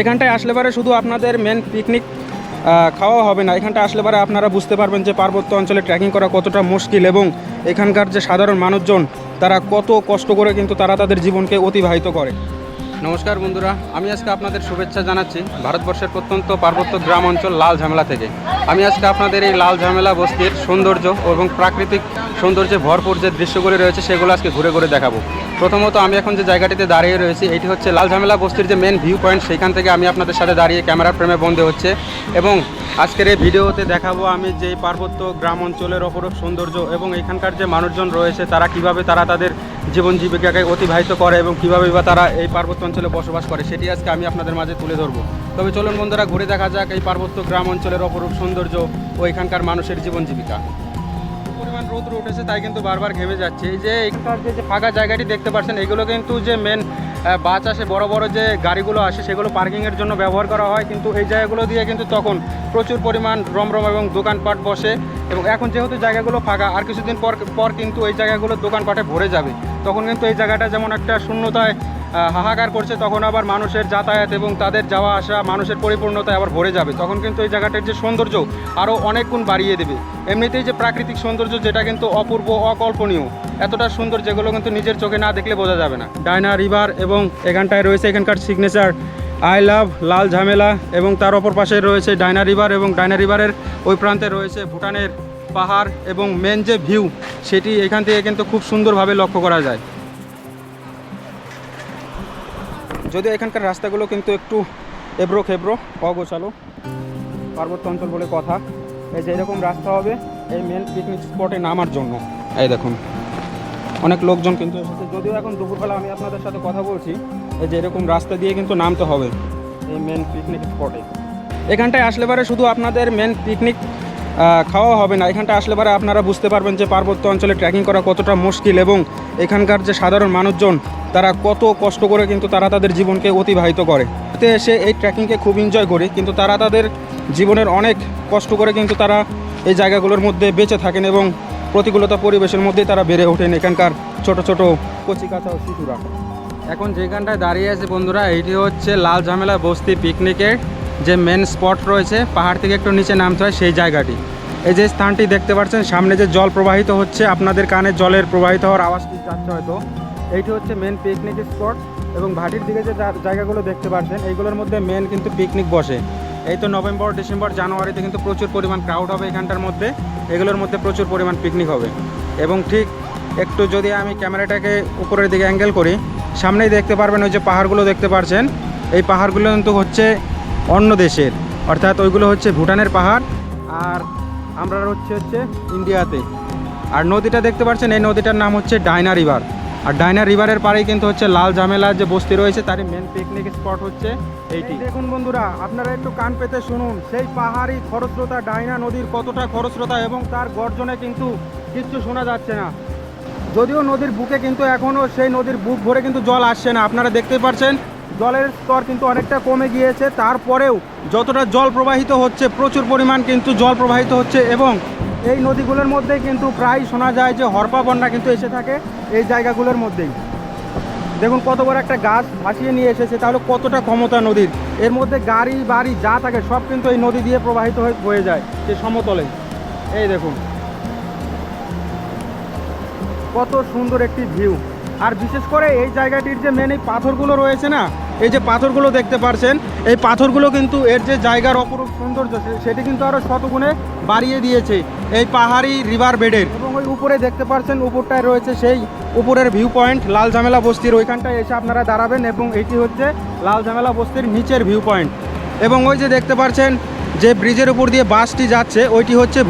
এখানটায় আসলে পরে শুধু আপনাদের মেন পিকনিক খাওয়া হবে না। এখানটা আসলে পরে আপনারা বুঝতে পারবেন যে পার্বত্য অঞ্চলে ট্রেকিং করা কতটা মুশকিল এবং এখানকার যে সাধারণ মানুষজন, তারা কত কষ্ট করে কিন্তু তারা তাদের জীবনকে অতিবাহিত করে। নমস্কার বন্ধুরা, আমি আজকে আপনাদের শুভেচ্ছা জানাচ্ছি ভারতবর্ষের প্রত্যন্ত পার্বত্য গ্রাম অঞ্চল লাল ঝামেলা থেকে। আমি আজকে আপনাদের এই লাল ঝামেলা বস্তির সৌন্দর্য এবং প্রাকৃতিক সৌন্দর্যে ভরপুর যে দৃশ্যগুলি রয়েছে, সেগুলো আজকে ঘুরে ঘুরে দেখাবো। প্রথমত আমি এখন যে জায়গাটিতে দাঁড়িয়ে রয়েছি, এটি হচ্ছে লাল ঝামেলা বস্তির যে মেন ভিউ পয়েন্ট সেখান থেকে আমি আপনাদের সাথে দাঁড়িয়ে ক্যামেরার ফ্রেমে বন্ধ হচ্ছে। এবং আজকের এই ভিডিওতে দেখাবো আমি যে পার্বত্য গ্রাম অঞ্চলের অপরূপ সৌন্দর্য এবং এখানকার যে মানুষজন রয়েছে, তারা কীভাবে তারা তাদের জীবন জীবিকাকে অতিবাহিত করে এবং কীভাবে বা তারা এই পার্বত্য অঞ্চলে বসবাস করে, সেটি আজকে আমি আপনাদের মাঝে তুলে ধরবো। তবে চলুন বন্ধুরা, ঘুরে দেখা যাক এই পার্বত্য গ্রাম অঞ্চলের অপরূপ সৌন্দর্য ও এখানকার মানুষের জীবন জীবিকা। পরিমাণ উঠেছে, তাই কিন্তু বারবার ঘেমে যাচ্ছে। এই যে এখানকার যে ফাঁকা জায়গাটি দেখতে পাচ্ছেন, এগুলো কিন্তু যে মেন বাস আসে, বড় বড় যে গাড়িগুলো আসে, সেগুলো পার্কিংয়ের জন্য ব্যবহার করা হয়। কিন্তু এই জায়গাগুলো দিয়ে কিন্তু তখন প্রচুর পরিমাণ রমরম এবং দোকানপাট বসে এবং এখন যেহেতু জায়গাগুলো ফাঁকা, আর কিছুদিন পর পর কিন্তু এই জায়গাগুলো দোকানপাটে ভরে যাবে। তখন কিন্তু এই জায়গাটা যেমন একটা শূন্যতায় হাহাকার করছে, তখন আবার মানুষের যাতায়াত এবং তাদের যাওয়া আসা, মানুষের পরিপূর্ণতায় আবার ভরে যাবে। তখন কিন্তু এই জায়গাটার যে সৌন্দর্য আরও অনেক গুণ বাড়িয়ে দেবে। এমনিতেই যে প্রাকৃতিক সৌন্দর্য, যেটা কিন্তু অপূর্ব, অকল্পনীয়, এতটা সুন্দর যেগুলো কিন্তু নিজের চোখে না দেখলে বোঝা যাবে না। ডায়না রিভার এবং এখানটায় রয়েছে এখানকার সিগনেচার আই লাভ, লাল ঝামেলা এবং তার অপর পাশে রয়েছে ডায়না রিভার এবং ডায়না রিভারের ওই প্রান্তে রয়েছে ভুটানের পাহাড় এবং মেন যে ভিউ সেটি এখান থেকে কিন্তু খুব সুন্দরভাবে লক্ষ্য করা যায়। যদিও এখানকার রাস্তাগুলো কিন্তু একটু এবড়ো খেবড়ো, অগোছালো। পার্বত্য অঞ্চল বলে কথা। এই যে এরকম রাস্তা হবে, এই মেন পিকনিক স্পটে নামার জন্য। এই দেখুন, অনেক লোকজন কিন্তু এসেছে। যদিও এখন দুপুরবেলা আমি আপনাদের সাথে কথা বলছি, এই যে এরকম রাস্তা দিয়ে কিন্তু নামতে হবে এই মেন পিকনিক স্পটে এখানটায় আসলে পরে শুধু আপনাদের মেন পিকনিক খাওয়া হবে না। এখানটা আসলে পরে আপনারা বুঝতে পারবেন যে পার্বত্য অঞ্চলে ট্রেকিং করা কতটা মুশকিল এবং এখানকার যে সাধারণ মানুষজন তারা কত কষ্ট করে কিন্তু তারা তাদের জীবনকে অতিবাহিত করে। এতে এসে এই ট্রেকিংকে খুব এনজয় করে, কিন্তু তারা তাদের জীবনের অনেক কষ্ট করে কিন্তু তারা এই জায়গাগুলোর মধ্যে বেঁচে থাকেন এবং প্রতিকূলতা পরিবেশের মধ্যেই তারা বেড়ে ওঠেন। এখানকার ছোট ছোট কচি কাঁচা ও শিশুরা এখন যেখানটায় দাঁড়িয়ে আছে বন্ধুরা এটি হচ্ছে লাল ঝামেলা বস্তি পিকনিকের যে মেন স্পট রয়েছে, পাহাড় থেকে একটু নিচে নামতে হয় সেই জায়গাটি। এই যে স্থানটি দেখতে পাচ্ছেন, সামনে যে জল প্রবাহিত হচ্ছে, আপনাদের কানে জলের প্রবাহিত হওয়ার আওয়াজটি যাচ্ছে হয়তো। এইটি হচ্ছে মেন পিকনিক স্পট এবং ভাটির দিকে যে জায়গাগুলো দেখতে পাচ্ছেন, এইগুলোর মধ্যে মেন কিন্তু পিকনিক বসে। এই তো নভেম্বর, ডিসেম্বর, জানুয়ারিতে কিন্তু প্রচুর পরিমাণ ক্রাউড হবে এখানটার মধ্যে, এগুলোর মধ্যে প্রচুর পরিমাণ পিকনিক হবে। এবং ঠিক একটু যদি আমি ক্যামেরাটাকে উপরের দিকে অ্যাঙ্গেল করি, সামনেই দেখতে পারবেন ওই যে পাহাড়গুলো দেখতে পারছেন। এই পাহাড়গুলো কিন্তু হচ্ছে অন্য দেশের, অর্থাৎ ওইগুলো হচ্ছে ভুটানের পাহাড় আর আমরা হচ্ছে হচ্ছে ইন্ডিয়াতে। আর নদীটা দেখতে পাচ্ছেন এই নদীটার নাম হচ্ছে ডায়না রিভার। আর ডায়না রিভারের পাড়েই কিন্তু হচ্ছে লাল ঝামেলা যে বস্তি রয়েছে, তারই মেন পিকনিক স্পট হচ্ছে এইটি। দেখুন বন্ধুরা, আপনারা একটু কান পেতে শুনুন, সেই পাহাড়ি খরস্রোতা ডায়না নদীর কতটা খরস্রোতা এবং তার গর্জনে কিন্তু কিচ্ছু শোনা যাচ্ছে না। যদিও নদীর বুকে কিন্তু এখনও সেই নদীর বুক ভরে কিন্তু জল আসছে না, আপনারা দেখতেই পাচ্ছেন জলের স্তর কিন্তু অনেকটা কমে গিয়েছে, তারপরেও যতটা জল প্রবাহিত হচ্ছে, প্রচুর পরিমাণ কিন্তু জল প্রবাহিত হচ্ছে এবং এই নদীগুলোর মধ্যেই কিন্তু প্রায় শোনা যায় যে হরপা বন্যা কিন্তু এসে থাকে এই জায়গাগুলোর মধ্যেই। দেখুন কত বড় একটা গাছ ভাসিয়ে নিয়ে এসেছে, তাহলে কতটা ক্ষমতা নদীর? এর মধ্যে গাড়ি, বাড়ি যা থাকে সব কিন্তু এই নদী দিয়ে প্রবাহিত হয়ে বয়ে যায় যে সমতলে। এই দেখুন। কত সুন্দর একটি ভিউ। আর বিশেষ করে এই জায়গাটির যে মেন এই পাথরগুলো রয়েছে না এই যে পাথরগুলো দেখতে পারছেন, এই পাথরগুলো কিন্তু এর যে জায়গার অপরূপ সৌন্দর্য সেটি কিন্তু আরও শতগুণে বাড়িয়ে দিয়েছে এই পাহাড়ি রিভার বেডের এবং ওই উপরে দেখতে পারছেন, উপরটায় রয়েছে সেই উপরের ভিউ পয়েন্ট লাল ঝামেলা বস্তির ওইখানটায় এসে আপনারা দাঁড়াবেন এবং এটি হচ্ছে লাল ঝামেলা বস্তির নিচের ভিউ পয়েন্ট এবং ওই যে দেখতে পারছেন, যে ব্রিজের উপর দিয়ে বাসটি যাচ্ছে, ওইটি হচ্ছে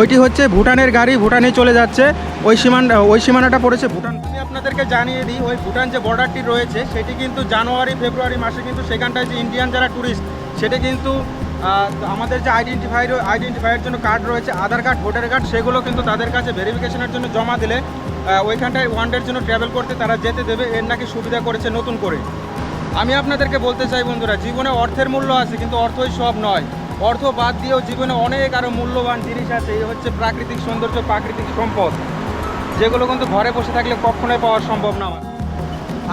ওইটি হচ্ছে ভুটানের গাড়ি, ভুটানে চলে যাচ্ছে। ওই সীমান, ওই সীমানাটা পড়েছে ভুটান আপনাদেরকে জানিয়ে দিই, ওই ভুটান যে বর্ডারটি রয়েছে, সেটি কিন্তু জানুয়ারি, ফেব্রুয়ারি মাসে কিন্তু সেখানটায় যে ইন্ডিয়ান যারা ট্যুরিস্ট সেটা কিন্তু আমাদের যে আইডেন্টিফাই আইডেন্টিফাইয়ের জন্য কার্ড রয়েছে আধার কার্ড ভোটার কার্ড সেগুলো কিন্তু তাদের কাছে ভেরিফিকেশনের জন্য জমা দিলে ওইখানটায় ওয়ান ডের জন্য ট্রাভেল করতে তারা যেতে দেবে, এর নাকি সুবিধা করেছে নতুন করে। আমি আপনাদেরকে বলতে চাই বন্ধুরা, জীবনে অর্থের মূল্য আছে, কিন্তু অর্থই সব নয়। অর্থ বাদ দিয়েও জীবনে অনেক আরও মূল্যবান জিনিস আছে, এই হচ্ছে প্রাকৃতিক সৌন্দর্য, প্রাকৃতিক সম্পদ। যেগুলো কিন্তু ঘরে বসে থাকলে কখনোই পাওয়া সম্ভব না আমার।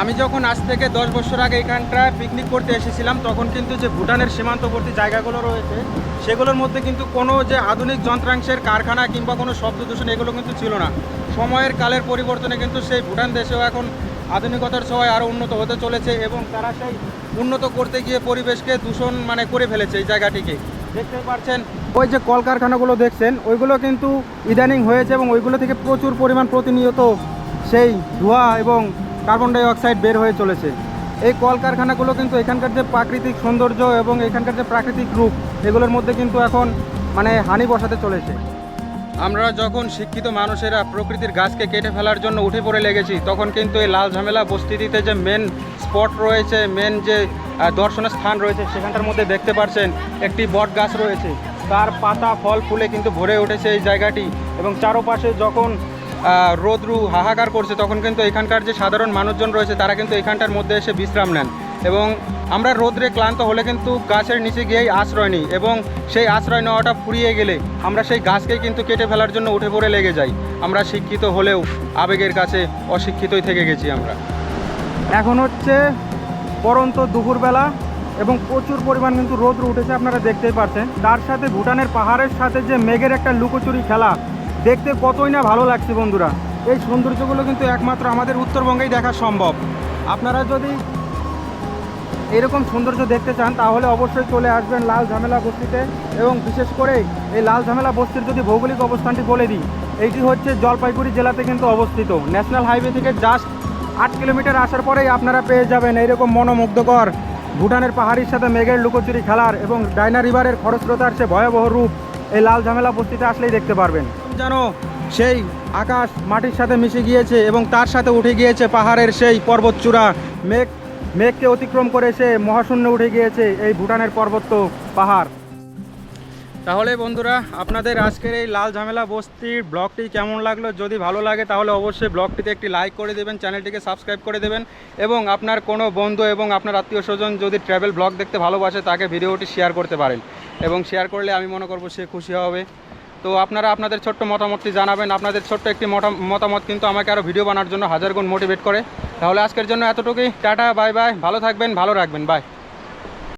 আমি যখন আজ থেকে দশ বছর আগে এখানটায় পিকনিক করতে এসেছিলাম, তখন কিন্তু যে ভুটানের সীমান্তবর্তী জায়গাগুলো রয়েছে, সেগুলোর মধ্যে কিন্তু কোনো যে আধুনিক যন্ত্রাংশের কারখানা কিংবা কোনো শব্দ দূষণ এগুলো কিন্তু ছিল না। সময়ের কালের পরিবর্তনে কিন্তু সেই ভুটান দেশেও এখন আধুনিকতার সবাই আরও উন্নত হতে চলেছে এবং তারা সেই উন্নত করতে গিয়ে পরিবেশকে দূষণ মানে করে ফেলেছে এই জায়গাটিকে। দেখতে পাচ্ছেন ওই যে কলকারখানাগুলো দেখছেন, ওইগুলো কিন্তু ইদানিং হয়েছে এবং ওইগুলো থেকে প্রচুর পরিমাণ প্রতিনিয়ত সেই ধোঁয়া এবং কার্বন ডাই অক্সাইড বের হয়ে চলেছে। এই কলকারখানাগুলো কিন্তু এখানকার যে প্রাকৃতিক সৌন্দর্য এবং এখানকার যে প্রাকৃতিক রূপ, এগুলোর মধ্যে কিন্তু এখন মানে হানি বসাতে চলেছে। আমরা যখন শিক্ষিত মানুষেরা প্রকৃতির গাছকে কেটে ফেলার জন্য উঠে পড়ে লেগেছি, তখন কিন্তু এই লাল ঝামেলা বস্তিতে যে মেন স্পট রয়েছে মেন যে দর্শনের স্থান রয়েছে সেখানটার মধ্যে দেখতে পাচ্ছেন একটি বট গাছ রয়েছে। তার পাতা ফল ফুলে কিন্তু ভরে উঠেছে এই জায়গাটি এবং চারোপাশে যখন রোদ্রু হাহাকার করছে, তখন কিন্তু এখানকার যে সাধারণ মানুষজন রয়েছে, তারা কিন্তু এখানটার মধ্যে এসে বিশ্রাম নেন। এবং আমরা রোদ্রে ক্লান্ত হলে কিন্তু গাছের নিচে গিয়েই আশ্রয় নিই এবং সেই আশ্রয় নেওয়াটা ফুরিয়ে গেলে আমরা সেই গাছকে কিন্তু কেটে ফেলার জন্য উঠে পড়ে লেগে যাই। আমরা শিক্ষিত হলেও আবেগের কাছে অশিক্ষিতই থেকে গেছি আমরা। এখন হচ্ছে পরন্ত দুপুরবেলা। এবং প্রচুর পরিমাণ কিন্তু রোদ্র উঠেছে, আপনারা দেখতেই পাচ্ছেন। তার সাথে ভুটানের পাহাড়ের সাথে যে মেঘের একটা লুকোচুরি খেলা, দেখতে কতই না ভালো লাগছে বন্ধুরা। এই সৌন্দর্যগুলো কিন্তু একমাত্র আমাদের উত্তরবঙ্গেই দেখা সম্ভব। আপনারা যদি এরকম সৌন্দর্য দেখতে চান, তাহলে অবশ্যই চলে আসবেন লাল ঝামেলা বস্তিতে এবং বিশেষ করে এই লাল ঝামেলা বস্তির যদি ভৌগোলিক অবস্থানটি বলে দিই, এইটি হচ্ছে জলপাইগুড়ি জেলাতে কিন্তু অবস্থিত। ন্যাশনাল হাইওয়ে থেকে জাস্ট আট কিলোমিটার আসার পরেই আপনারা পেয়ে যাবেন এইরকম মনোমুগ্ধকর ভুটানের পাহাড়ির সাথে মেঘের লুকোচুরি খেলার এবং ডাইনা রিভারের খরস্রোতার সে ভয়াবহ রূপ এই লাল ঝামেলা বস্তিতে আসলেই দেখতে পারবেন। যেন সেই আকাশ মাটির সাথে মিশে গিয়েছে এবং তার সাথে উঠে গিয়েছে পাহাড়ের সেই পর্বতচূড়া। মেঘ, মেঘকে অতিক্রম করে সে মহাশূন্য উঠে গিয়েছে এই ভুটানের পর্বত পাহাড়। তাহলে বন্ধুরা, আপনাদের আজকের এই লাল ঝামেলা বস্তির ব্লগটি কেমন লাগল? যদি ভালো লাগে, তাহলে অবশ্যই ব্লগটিতে একটি লাইক করে দেবেন, চ্যানেলটিকে সাবস্ক্রাইব করে দেবেন এবং আপনার কোনো বন্ধু এবং আপনার আত্মীয় স্বজন যদি ট্রাভেল ব্লগ দেখতে ভালোবাসে, তাকে ভিডিওটি শেয়ার করতে পারেন এবং শেয়ার করলে আমি মনে করব সে খুশি হবে। তো আপনারা আপনাদের ছোট্ট মতামতটি জানাবেন। আপনাদের ছোট্ট একটি মতা- মতামত কিন্তু আমাকে আরও ভিডিও বানার জন্য হাজার গুণ মোটিভেট করে। তাহলে আজকের জন্য এতটুকুই। Tata, bye bye. ভালো থাকবেন, ভালো রাখবেন। বাই।